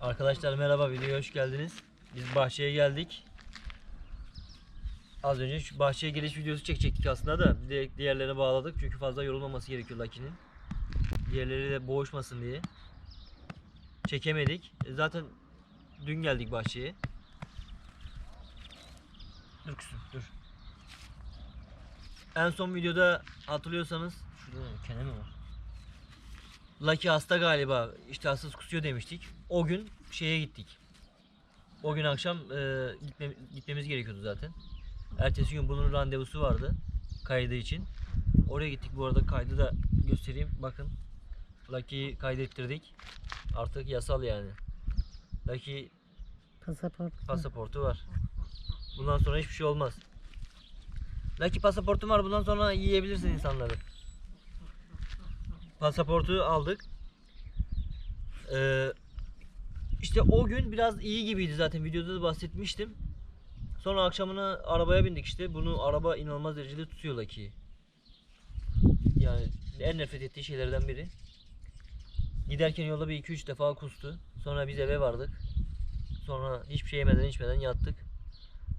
Arkadaşlar merhaba videoya hoş geldiniz. Biz bahçeye geldik. Az önce şu bahçeye geliş videosu çekecektik aslında da direkt diğerlerine bağladık çünkü fazla yorulmaması gerekiyor Lucky'nin. Diğerleriyle boğuşmasın diye. Çekemedik. E zaten dün geldik bahçeye. Dur kızım dur. En son videoda hatırlıyorsanız şurada kene mi var? Lucky hasta galiba iştahsız kusuyor demiştik. O gün şeye gittik. O gün akşam e, gitme- gitmemiz gerekiyordu zaten. Ertesi gün bunun randevusu vardı kaydı için. Oraya gittik bu arada kaydı da göstereyim. Bakın Lucky'yi kaydettirdik. Artık yasal yani. Lucky Pasaport. pasaportu var. Bundan sonra hiçbir şey olmaz. Lucky pasaportum var. Bundan sonra yiyebilirsin insanları. Pasaportu aldık. Ee, işte o gün biraz iyi gibiydi zaten videoda da bahsetmiştim. Sonra akşamına arabaya bindik işte. Bunu araba inanılmaz derecede tutuyor Lucky'yi. Yani en nefret ettiği şeylerden biri. Giderken yolda bir iki üç defa kustu. Sonra biz eve vardık. Sonra hiçbir şey yemeden içmeden yattık.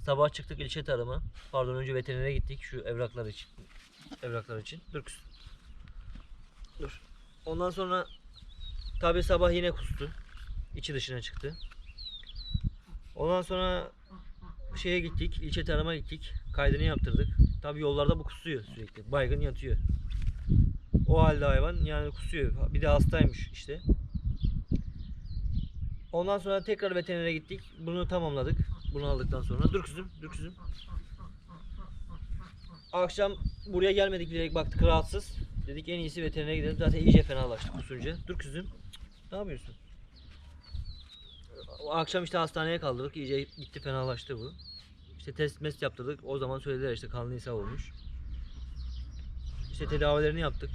Sabah çıktık ilçe tarıma. Pardon önce veterinere gittik şu evraklar için. Evraklar için. Dur. Dur. Ondan sonra tabi sabah yine kustu. İçi dışına çıktı. Ondan sonra şeye gittik. ilçe tarıma gittik. Kaydını yaptırdık. Tabi yollarda bu kusuyor sürekli. Baygın yatıyor. O halde hayvan yani kusuyor. Bir de hastaymış işte. Ondan sonra tekrar veterinere gittik. Bunu tamamladık. Bunu aldıktan sonra. Dur kızım, dur kızım. Akşam buraya gelmedik direkt baktık rahatsız. Dedik en iyisi veterinere gidelim. Zaten iyice fenalaştı kusunca. Dur kızım. Ne yapıyorsun? O akşam işte hastaneye kaldırdık. İyice gitti fenalaştı bu. İşte test mest yaptırdık. O zaman söylediler işte kanlı ishal olmuş. İşte tedavilerini yaptık.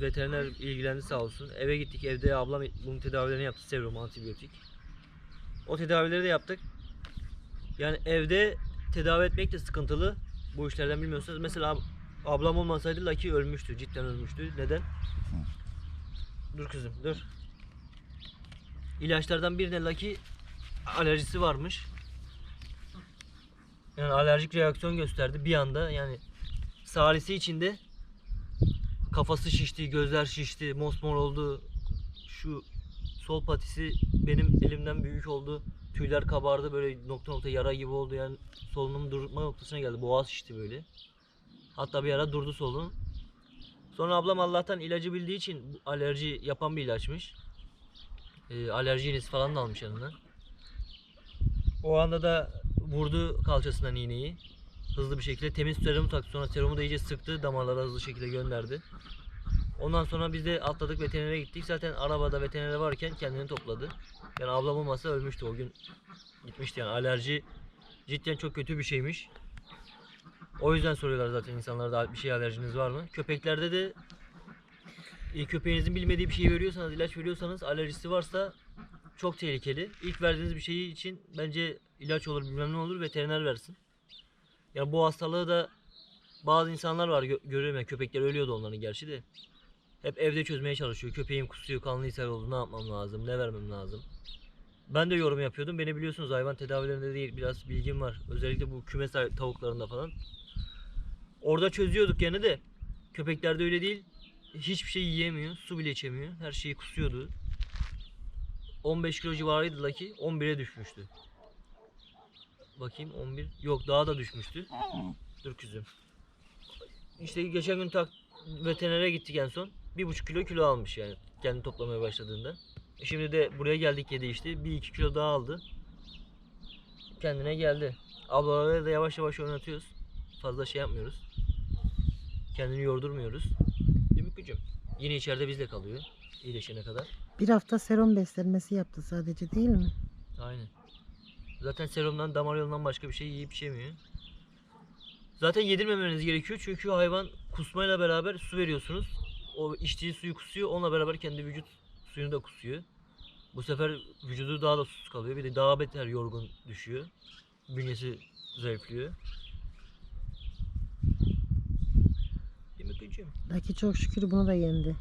Veteriner ilgilendi sağ olsun. Eve gittik. Evde ablam bunun tedavilerini yaptı. Serum, antibiyotik. O tedavileri de yaptık. Yani evde tedavi etmek de sıkıntılı. Bu işlerden bilmiyorsanız. Mesela ablam olmasaydı Lucky ölmüştü. Cidden ölmüştü. Neden? Dur kızım dur. İlaçlardan birine Lucky alerjisi varmış. Yani alerjik reaksiyon gösterdi bir anda. Yani salisi içinde kafası şişti, gözler şişti, mosmor oldu. Şu sol patisi benim elimden büyük oldu. Tüyler kabardı böyle nokta nokta yara gibi oldu yani solunum durma noktasına geldi. Boğaz şişti böyle. Hatta bir ara durdu solunum. Sonra ablam Allah'tan ilacı bildiği için alerji yapan bir ilaçmış. Ee, alerji iğnesi falan da almış yanına. O anda da vurdu kalçasından iğneyi. Hızlı bir şekilde temiz serum taktı. Sonra serumu da iyice sıktı. Damarlara hızlı şekilde gönderdi. Ondan sonra biz de atladık veterinere gittik. Zaten arabada veterinere varken kendini topladı. Yani ablam olmasa ölmüştü o gün. Gitmişti yani alerji cidden çok kötü bir şeymiş. O yüzden soruyorlar zaten insanlarda bir şey alerjiniz var mı? Köpeklerde de e, köpeğinizin bilmediği bir şey veriyorsanız, ilaç veriyorsanız alerjisi varsa çok tehlikeli. İlk verdiğiniz bir şeyi için bence ilaç olur bilmem ne olur veteriner versin. Ya bu hastalığı da bazı insanlar var gö- görüyorum ya köpekler ölüyordu onların gerçi de. Hep evde çözmeye çalışıyor. Köpeğim kusuyor, kanlı ishal oldu. Ne yapmam lazım? Ne vermem lazım? Ben de yorum yapıyordum. Beni biliyorsunuz hayvan tedavilerinde değil biraz bilgim var. Özellikle bu kümes tavuklarında falan. Orada çözüyorduk gene de. Köpeklerde öyle değil. Hiçbir şey yiyemiyor. Su bile içemiyor. Her şeyi kusuyordu. 15 kilo civarıydı Lucky. 11'e düşmüştü. Bakayım 11. Yok daha da düşmüştü. Dur kızım. İşte geçen gün tak veterinere gittik en son. 1,5 kilo kilo almış yani kendi toplamaya başladığında. Şimdi de buraya geldik yedi işte. 1-2 kilo daha aldı. Kendine geldi. Ablaları da yavaş yavaş oynatıyoruz. Fazla şey yapmıyoruz. Kendini yordurmuyoruz. Kızım? Yine içeride bizle kalıyor. iyileşene kadar. Bir hafta serum beslenmesi yaptı sadece değil mi? Aynen. Zaten serumdan damar yolundan başka bir şey yiyip içemiyor. Zaten yedirmemeniz gerekiyor çünkü hayvan kusmayla beraber su veriyorsunuz. O içtiği suyu kusuyor, onunla beraber kendi vücut suyunu da kusuyor. Bu sefer vücudu daha da susuz kalıyor. Bir de daha beter yorgun düşüyor. Bünyesi zayıflıyor. Mi kızım? Belki çok şükür bunu da yendi.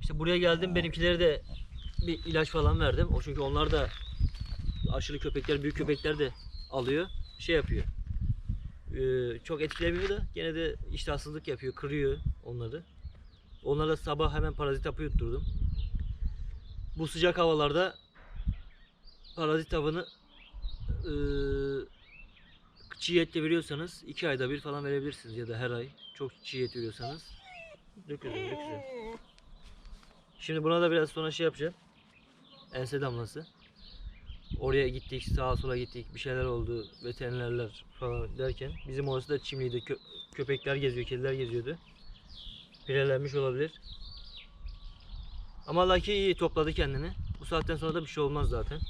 İşte buraya geldim benimkileri de bir ilaç falan verdim. O çünkü onlar da aşırı köpekler, büyük köpekler de alıyor. Şey yapıyor. Ee, çok etkilemiyor da gene de iştahsızlık yapıyor, kırıyor onları. Onlara sabah hemen parazit hapı yutturdum. Bu sıcak havalarda parazit hapını eee çiğ etle veriyorsanız 2 ayda bir falan verebilirsiniz ya da her ay. Çok çiğ et veriyorsanız. Dök güzel, dök güzel. Şimdi buna da biraz sonra şey yapacağım. Ense damlası. Oraya gittik, sağa sola gittik, bir şeyler oldu, veterinerler falan derken bizim orası da çimliydi. Kö- köpekler geziyor, kediler geziyordu. Pirelenmiş olabilir. Ama Lucky iyi topladı kendini. Bu saatten sonra da bir şey olmaz zaten.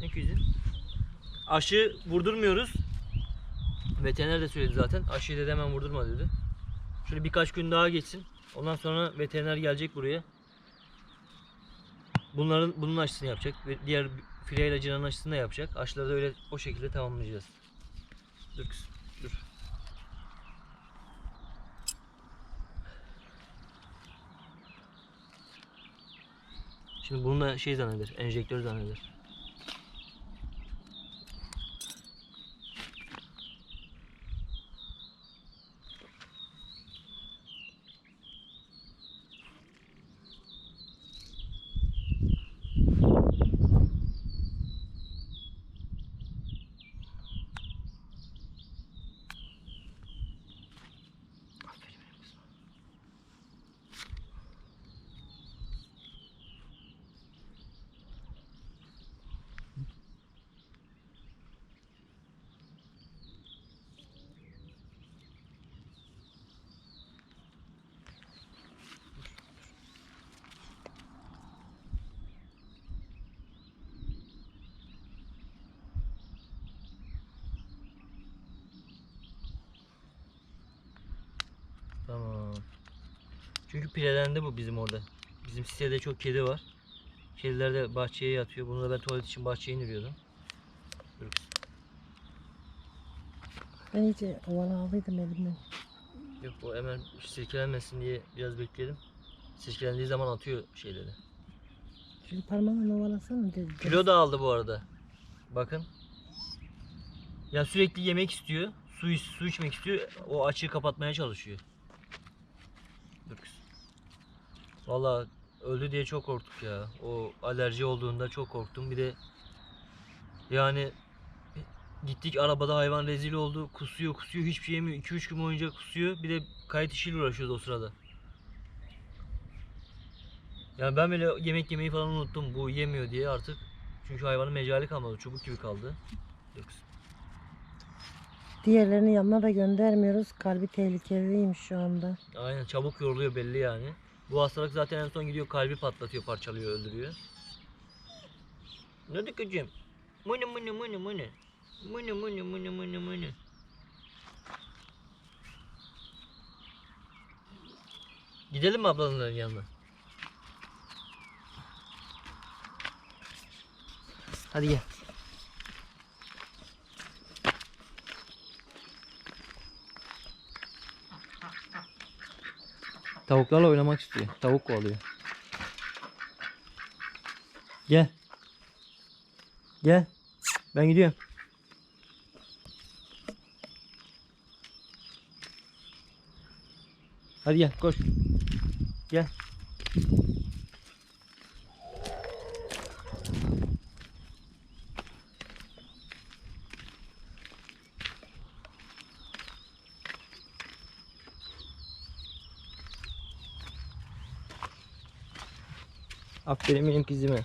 Ne güzel. Aşı vurdurmuyoruz. Veteriner de söyledi zaten. Aşıyı dedi hemen vurdurma dedi. Şöyle birkaç gün daha geçsin. Ondan sonra veteriner gelecek buraya. Bunların bunun aşısını yapacak ve diğer file ilacının aşısını da yapacak. Aşıları da öyle o şekilde tamamlayacağız. Dur kızım, dur. Şimdi bunu da şey zanneder, enjektör zanneder. Aferin benim kızıma. Tamam. Çünkü pirelendi bu bizim orada. Bizim sitede çok kedi var. Kediler de bahçeye yatıyor. Bunu da ben tuvalet için bahçeye indiriyordum. Dur. Ben iyice ovalalıydım elimden. Yok o hemen silkelenmesin diye biraz bekledim. Silkelendiği zaman atıyor şeyleri. Şöyle parmağımla ovalasana. dedi. Kilo da aldı bu arada. Bakın. Ya sürekli yemek istiyor. Su, su içmek istiyor. O açığı kapatmaya çalışıyor. Dur kız. Valla öldü diye çok korktuk ya. O alerji olduğunda çok korktum. Bir de yani gittik arabada hayvan rezil oldu. Kusuyor kusuyor hiçbir şey yemiyor. 2-3 gün boyunca kusuyor. Bir de kayıt işiyle uğraşıyordu o sırada. Yani ben bile yemek yemeyi falan unuttum. Bu yemiyor diye artık. Çünkü hayvanın mecali kalmadı. Çubuk gibi kaldı. Kızım. Diğerlerini yanına da göndermiyoruz. Kalbi tehlikeliymiş şu anda. Aynen çabuk yoruluyor belli yani. Bu hastalık zaten en son gidiyor kalbi patlatıyor, parçalıyor, öldürüyor. Ne dikeceğim? Mını mını mını mını. Mını mını mını mını mını. Gidelim mi ablaların yanına? Hadi gel. Tavuklarla oynamak istiyor. Tavuk kovalıyor. Gel. Gel. Ben gidiyorum. Hadi gel koş. Gel. Aferin benim kızıma.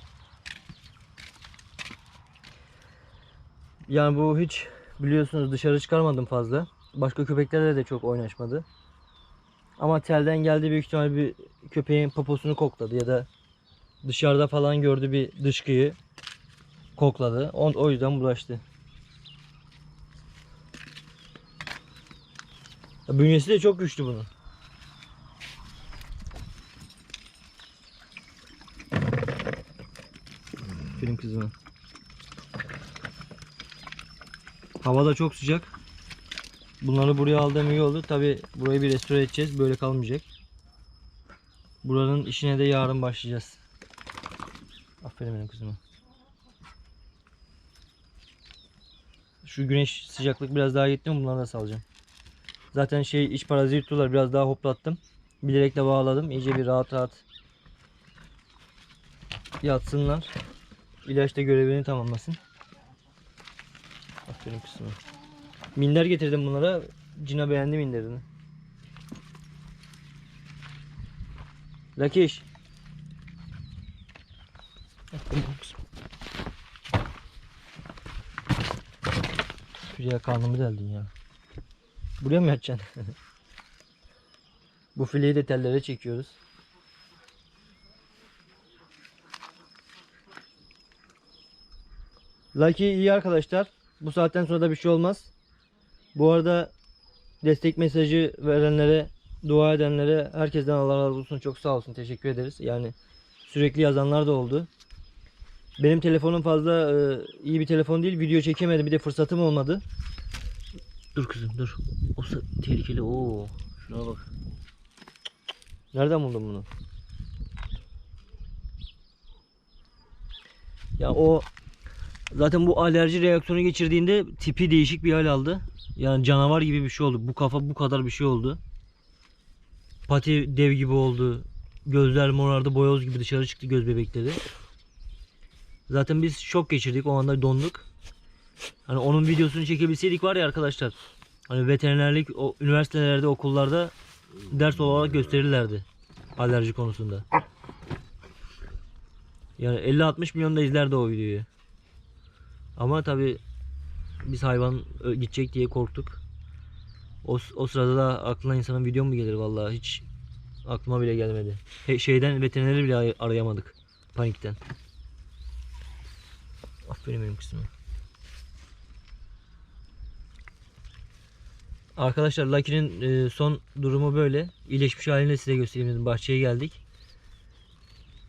Yani bu hiç biliyorsunuz dışarı çıkarmadım fazla. Başka köpeklerle de çok oynaşmadı. Ama telden geldi büyük ihtimal bir köpeğin poposunu kokladı ya da dışarıda falan gördü bir dışkıyı kokladı. O, o yüzden bulaştı. Ya Bünyesi de çok güçlü bunun. Kızıma. Hava da çok sıcak. Bunları buraya aldığım iyi oldu. Tabi burayı bir restore edeceğiz. Böyle kalmayacak. Buranın işine de yarın başlayacağız. Aferin benim kızıma. Şu güneş sıcaklık biraz daha gitti mi bunları da salacağım. Zaten şey iç parazitler biraz daha hoplattım. Bilerek de bağladım. İyice bir rahat rahat yatsınlar. İlaç görevini tamamlasın. Aferin kızıma. Minder getirdim bunlara. Cina beğendi minderini. Lakiş. Şuraya karnımı deldin ya. Buraya mı yatacaksın? Bu fileyi de tellere çekiyoruz. Lucky iyi arkadaşlar. Bu saatten sonra da bir şey olmaz. Bu arada destek mesajı verenlere, dua edenlere herkesten Allah razı olsun. Çok sağ olsun. Teşekkür ederiz. Yani sürekli yazanlar da oldu. Benim telefonum fazla e, iyi bir telefon değil. Video çekemedim. Bir de fırsatım olmadı. Dur kızım dur. O tehlikeli. Oo. Şuna bak. Nereden buldun bunu? Ya o zaten bu alerji reaksiyonu geçirdiğinde tipi değişik bir hal aldı. Yani canavar gibi bir şey oldu. Bu kafa bu kadar bir şey oldu. Pati dev gibi oldu. Gözler morardı, boyoz gibi dışarı çıktı göz bebekleri. Zaten biz şok geçirdik. O anda donduk. Hani onun videosunu çekebilseydik var ya arkadaşlar. Hani veterinerlik o üniversitelerde, okullarda ders olarak gösterirlerdi alerji konusunda. Yani 50-60 milyon da izlerdi o videoyu. Ama tabi biz hayvan ö- gidecek diye korktuk. O, o sırada da aklına insanın video mu gelir vallahi hiç aklıma bile gelmedi. He- şeyden veterineri bile ay- arayamadık panikten. Aferin benim kızıma. Arkadaşlar Lucky'nin e, son durumu böyle. İyileşmiş halini size göstereyim dedim. Bahçeye geldik.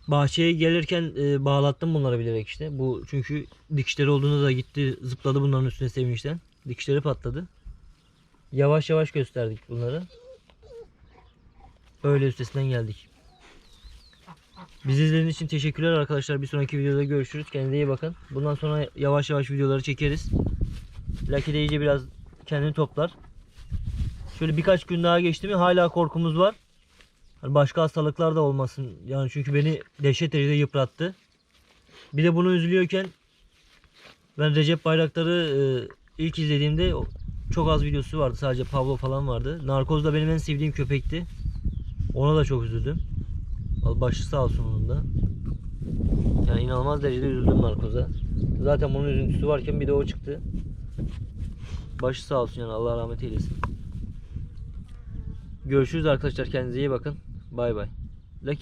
Bahçeye gelirken e, bağlattım bunları bilerek işte. Bu çünkü dikişleri olduğunda da gitti zıpladı bunların üstüne sevinçten. Dikişleri patladı. Yavaş yavaş gösterdik bunları. Öyle üstesinden geldik. Bizi izlediğiniz için teşekkürler arkadaşlar. Bir sonraki videoda görüşürüz. Kendinize iyi bakın. Bundan sonra yavaş yavaş videoları çekeriz. Lucky de iyice biraz kendini toplar. Şöyle birkaç gün daha geçti mi hala korkumuz var. Hani başka hastalıklar da olmasın. Yani çünkü beni dehşet derecede yıprattı. Bir de bunu üzülüyorken ben Recep Bayraktar'ı e, ilk izlediğimde çok az videosu vardı. Sadece Pablo falan vardı. Narkoz da benim en sevdiğim köpekti. Ona da çok üzüldüm. Başı sağ olsun onun da. Yani inanılmaz derecede üzüldüm Narkoz'a. Zaten bunun üzüntüsü varken bir de o çıktı. Başı sağ olsun yani Allah rahmet eylesin. Görüşürüz arkadaşlar kendinize iyi bakın. bơi bơi lấy